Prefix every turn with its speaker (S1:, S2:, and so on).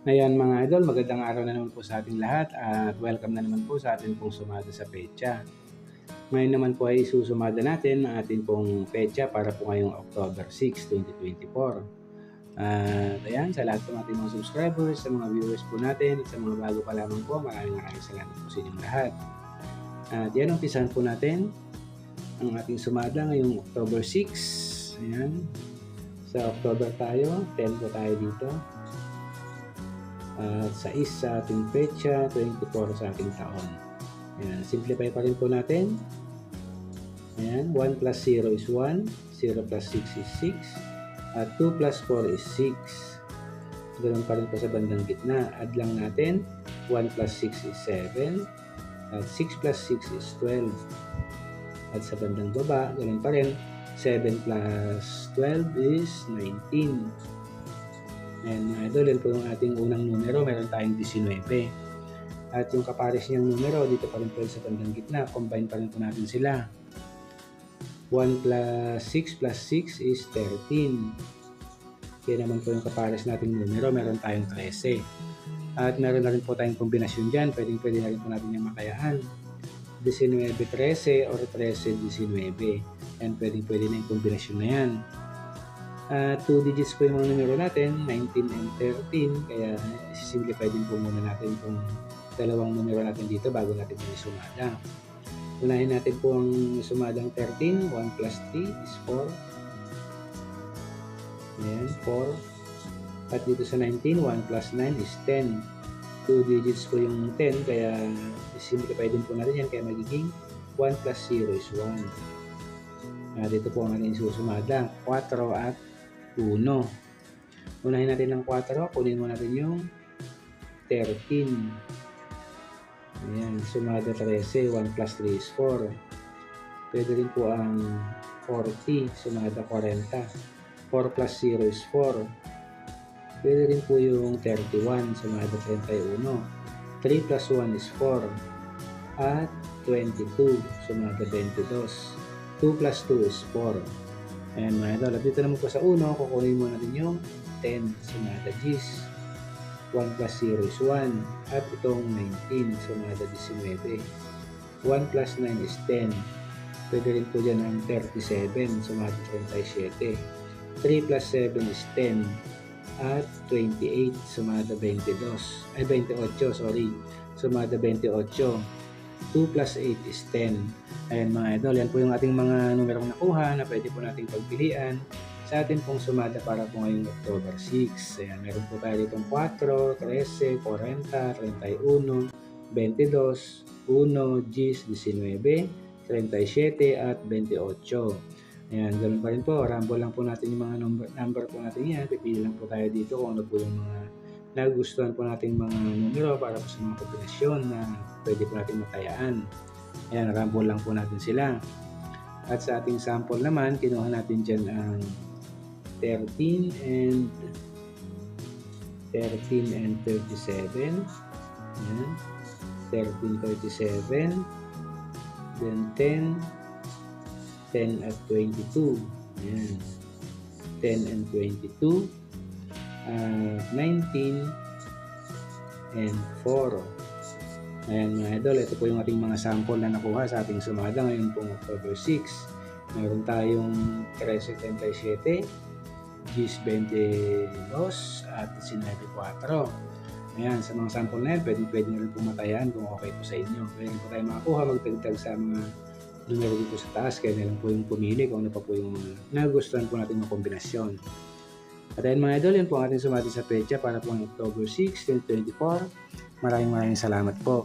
S1: Ngayon mga idol, magandang araw na naman po sa ating lahat at welcome na naman po sa ating pong sumada sa pecha. Ngayon naman po ay susumada natin ang ating pong pecha para po ngayong October 6, 2024. At ayan, sa lahat po ating mga subscribers, sa mga viewers po natin at sa mga bago pa lamang po, maraming maraming salamat po sa inyong lahat. At yan, umpisahan po natin ang ating sumada ngayong October 6. Ayan, sa October tayo, 10 po tayo dito at sa is sa ating petsa, 24 sa ating taon. Ayan, simplify pa rin po natin. Ayan, 1 plus 0 is 1, 0 plus 6 is 6, at 2 plus 4 is 6. Ganun pa rin po sa bandang gitna. Add lang natin, 1 plus 6 is 7, at 6 plus 6 is 12. At sa bandang baba, ganun pa rin, 7 plus 12 is 19. And mga idol, yan po yung ating unang numero. Meron tayong 19. At yung kapares niyang numero, dito pa rin po sa bandang gitna. Combine pa rin po natin sila. 1 plus 6 plus 6 is 13. Kaya naman po yung kapares nating numero. Meron tayong 13. At meron na rin po tayong kombinasyon dyan. Pwede, pwede na rin po natin yung makayaan. 19-13 or 13-19. And pwede, pwede na yung kombinasyon na yan. Uh, 2 digits po yung mga numero natin, 19 and 13. Kaya simplify din po muna natin itong dalawang numero natin dito bago natin yung sumada. Unahin natin po ang sumadang 13. 1 plus 3 is 4. Ayan, 4. At dito sa 19, 1 plus 9 is 10. 2 digits po yung 10, kaya simplify din po natin yan. Kaya magiging 1 plus 0 is 1. Uh, dito po ang ating susumada. 4 at 1. Unahin natin ng 4, kunin mo natin yung 13. Ayan, sumada 13, 1 plus 3 is 4. Pwede rin po ang 40, sumada 40. 4 plus 0 is 4. Pwede rin po yung 31, sumada 31. 3 plus 1 is 4. At 22, sumada 22. 2 plus 2 is 4. Ayan mga idol. At dito naman po sa uno, kukunin mo natin yung 10 sumada G's. 1 plus 0 is 1. At itong 19 sumada 19. 1 plus 9 is 10. Pwede rin po dyan ang 37 sumada 37. 3 plus 7 is 10. At 28 sumada 22. Ay 28, sorry. Sumada 28. 2 plus 8 is 10. Ayan mga idol, yan po yung ating mga numerong nakuha na pwede po nating pagpilian sa atin pong sumada para po ngayong October 6. Ayan, meron po tayo ditong 4, 13, 40, 31, 22, 1, 10, 19, 37 at 28. Ayan, ganun pa rin po. Ramble lang po natin yung mga number, number po natin yan. Pipili lang po tayo dito kung ano po yung mga nagustuhan po nating mga numero para po sa mga kombinasyon na pwede po natin matayaan. Ayan, ramble lang po natin sila. At sa ating sample naman, kinuha natin dyan ang 13 and 13 and 37. Ayan. 13, 37. Then 10, 10 at 22. Ayan. 10 and 22. Uh, 19 and 4. Ayan mga idol, ito po yung ating mga sample na nakuha sa ating sumada ngayon pong October 6. Meron tayong 13.37, Gis 22 at 19.4. Ayan, sa mga sample na yan, pwede, pwede nyo rin pumatayan kung okay po sa inyo. Pwede po tayo makakuha, magtagtag sa mga numero dito sa taas, kaya na lang po yung pumili kung ano pa po yung nagustuhan po natin ng kombinasyon. At ayun mga idol, yun po ang ating sumati sa pecha para po ang October 6, 2024. Maraming maraming salamat po.